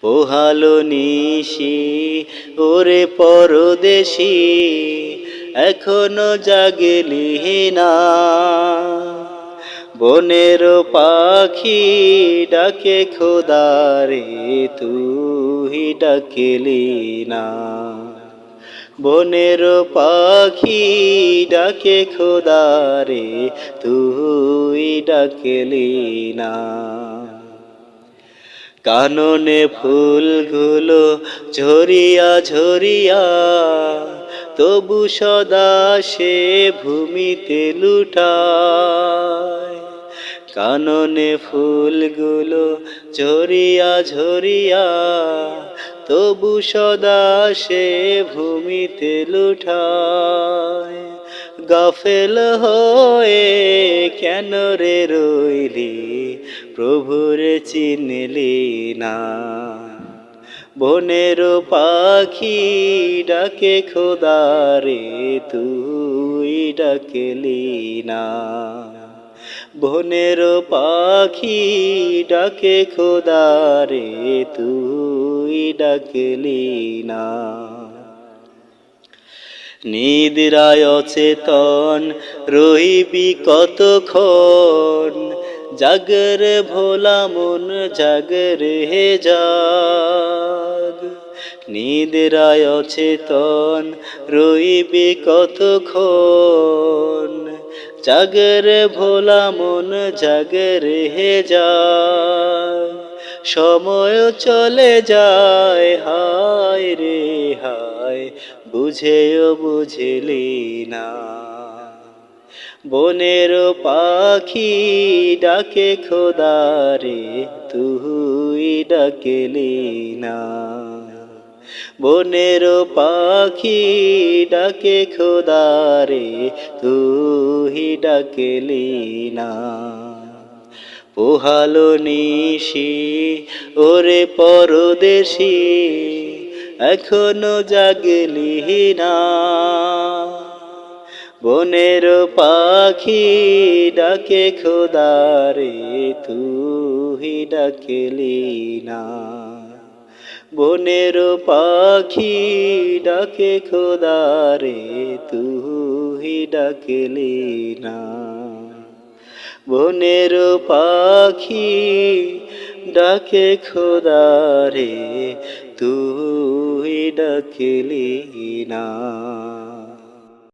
পোহালো নিশি, ওরে পরদেশি, এখনও জাগলি না। বনের পাখি ডাকে খোদারে তুই ডাকেলি না। বনের পাখি ডাকে খোদারে তুই ডাকেলি না। কাননে ফুলগুলো ঝরিয়া ঝরিয়া, তবু সদা সে ভূমিতে লুটায়। কাননে ফুলগুলো ঝরিয়া ঝরিয়া, তবু সদা সে ভূমিতে লুঠায় গাফেল হয়ে কেন রে রইলি? প্রভুর চিনলি না। বনের পাখি ডাকে খোদারে তুই ডাকলি না। বনের পাখি ডাকে খোদারে তুই ডাকলি না। নিদ্রায় অচেতন রইবি কতক্ষণ? জাগরে ভোলা মন জাগরে হে জাগ। নিদ্রায় অচেতন রইবি কতক্ষণ? জাগরে ভোলা মন জাগরে হে জাগ। সময় চলে যায়, হায় রে হায়, বুঝেও বুঝলি না। বনের পাখি ডাকে, খোদারে তুই ডাকেলি না। বনের পাখি ডাকে, খোদারে তুই ডাকেলি না। পোহালো নিশি, ওরে পরদেশি, এখনও জাগলি না। বনের পাখি ডাকে, খোদারে, তুই ডাকেলি না। বনের পাখি ডাকে, খোদারে, তুই ডাকেলি না। বনের পাখি ডাকে, খোদারে, তুই ডাকলি না।